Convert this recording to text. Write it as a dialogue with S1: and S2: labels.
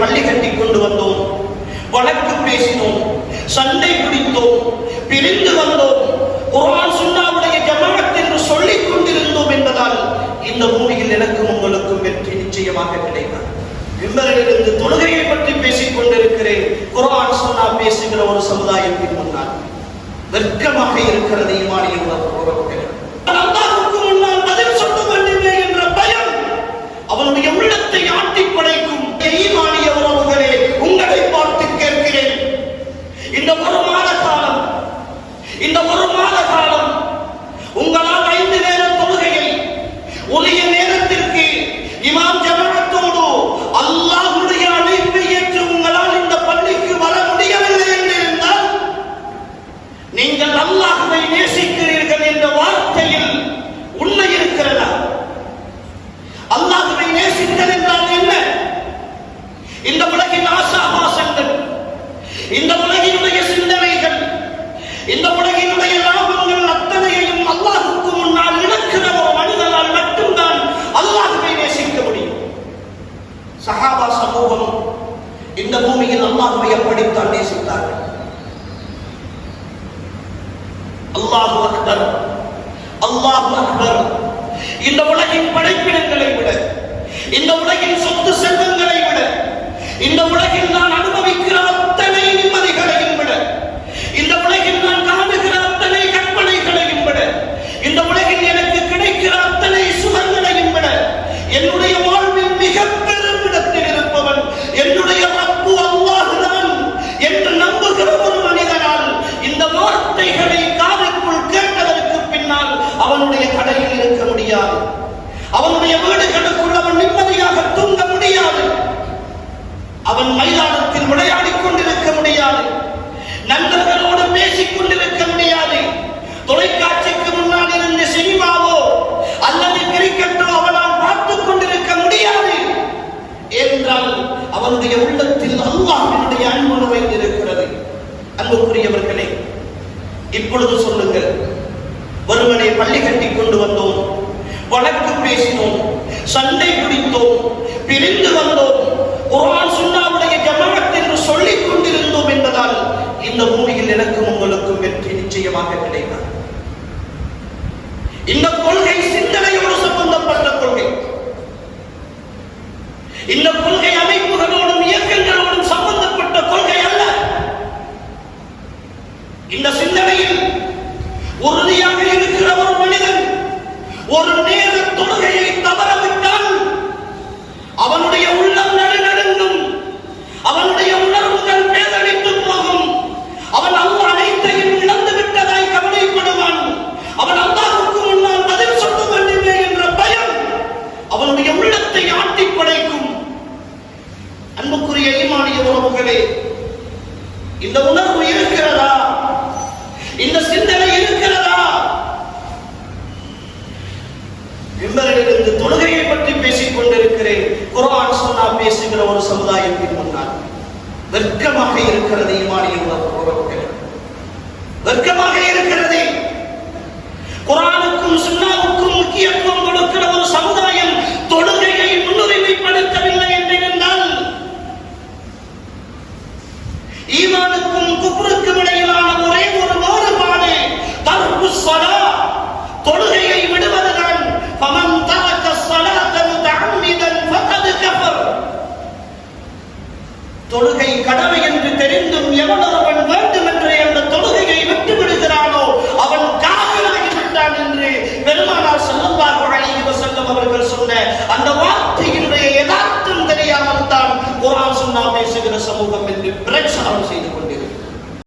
S1: பள்ளி கட்டி கொண்டு வந்தோம். வழக்கு பேசினோம். சண்டை பிடித்தோம். பிரிந்து வந்தோம். குரான் சுண்ணாவுடைய ஜமாத் என்று சொல்லிக் கொண்டிருந்தோம் என்பதால் இந்த பூமியில் எனக்கும் உங்களுக்கும் வெற்றி நிச்சயமாக கிடைக்கும். விம்பரிலிருந்து தொழுகையை பற்றி பேசிக் கொண்டிருக்கிறேன். குரான் சொன்னா பேசுகிற ஒரு சமுதாயத்தின் முன்னால். வெர்க்கமாக இருக்கிறது இமானியம் உறவுகள் அல்லாஹ்வுக்கு முன்னால் பதில் சொல்ல வேண்டுமே என்ற பயம் அவனுடைய உள்ளத்தை ஆட்டி படைக்கும் ஈமானிய உறவுகளே உங்களை பார்த்து கேட்கிறேன் இந்த ஒரு மாத காலம் இந்த ஒரு மாத காலம் உங்களால் ஐந்து நேர தொழுகையில் உரிய நேரத்திற்கு இமாம் ஜமாஅத்தோடு அல்லாஹுடைய அழைப்பை ஏற்று உங்களால் இந்த பள்ளிக்கு வர முடியவில்லை என்று இருந்தால் நீங்கள் அல்லாஹுவை நேசிக்கிறீர்கள் என்ற வார்த்தையில் உண்மை இருக்கிறதா? அல்லாஹுவை நேசித்தல் என்றால் என்ன? இந்த உலகின் ஆசாபாசங்கள் இந்த உலகினுடைய சிந்தனைகள் இந்த உலக இந்த உலகின் படைப்பினங்களை அவனுடைய கடையில் இருக்க முடியாது. அவனுடைய வீடுகளுக்குள் அவன் நிம்மதியாக தூங்க முடியாது. அவன் மைதானத்தில் விளையாடிக் கொண்டிருக்க முடியாது. நண்பர்களோடு பேசிக் கொண்டிருக்க முடியாது. தொலைக்காட்சிக்கு முன்னால் இருந்த சினிமாவோ அல்லது கிரிக்கெட்டோ அவனால் பார்த்துக் கொண்டிருக்க முடியாது. என்றால் அவனுடைய உள்ளத்தில் அல்லாஹ்வினுடைய அன்பு நுழைந்திருக்கிறது. அன்புக்குரியவர்களே இப்பொழுது சொல்லுங்கள். பள்ளி கட்டி கொண்டு வந்தோம். வழக்கு பேசினோம். சண்டை பிடித்தோம். பிரிந்து வந்தோம். குரான் சுண்ணாவுடைய ஜமாஅத் என்று சொல்லிக் கொண்டிருந்தோம் என்பதால் இந்த பூமியில் எனக்கும் உங்களுக்கும் வெற்றி நிச்சயமாக கிடைக்கும். இந்த கொள்கை சிந்தனையோடு சம்பந்தப்பட்ட கொள்கை. இந்த கொள்கை அமைப்புகளோடும் இயக்கங்களோடும் சம்பந்தப்பட்ட கொள்கை அல்ல. இந்த சிந்தனையில் ஒரு இருக்கிற ஒரு மனிதன் ஒரு நேர தொழுகையை தவறவிட்டால் அவனுடைய உள்ளம் நடுநடுங்கும் அவனுடைய உணர்வுகள் பேதளித்து போகும் அவன் அல்ல அனைத்தையும் இழந்து விட்டதாய் கவலைப்படுவான் அவன் அல்லாஹ்வுக்கு முன்னால் பதில் சொல்ல வேண்டுமே என்ற பயம் அவனுடைய உள்ளத்தை ஆட்டி படைக்கும் அன்புக்குரிய ஈமானிய உறவுகளே இந்த உணர்வு இருக்கிறதா இந்த சிந்தனை இருக்கிறதா விம்பரிலிருந்து தொழுகையை பற்றி பேசிக் கொண்டிருக்கிறேன். குரான் சொன்னா பேசுகிற ஒரு சமுதாயத்தின் முன்னால். வெர்க்கமாக இருக்கிறது ஈமானிய வெர்க்கமாக இருக்கிறது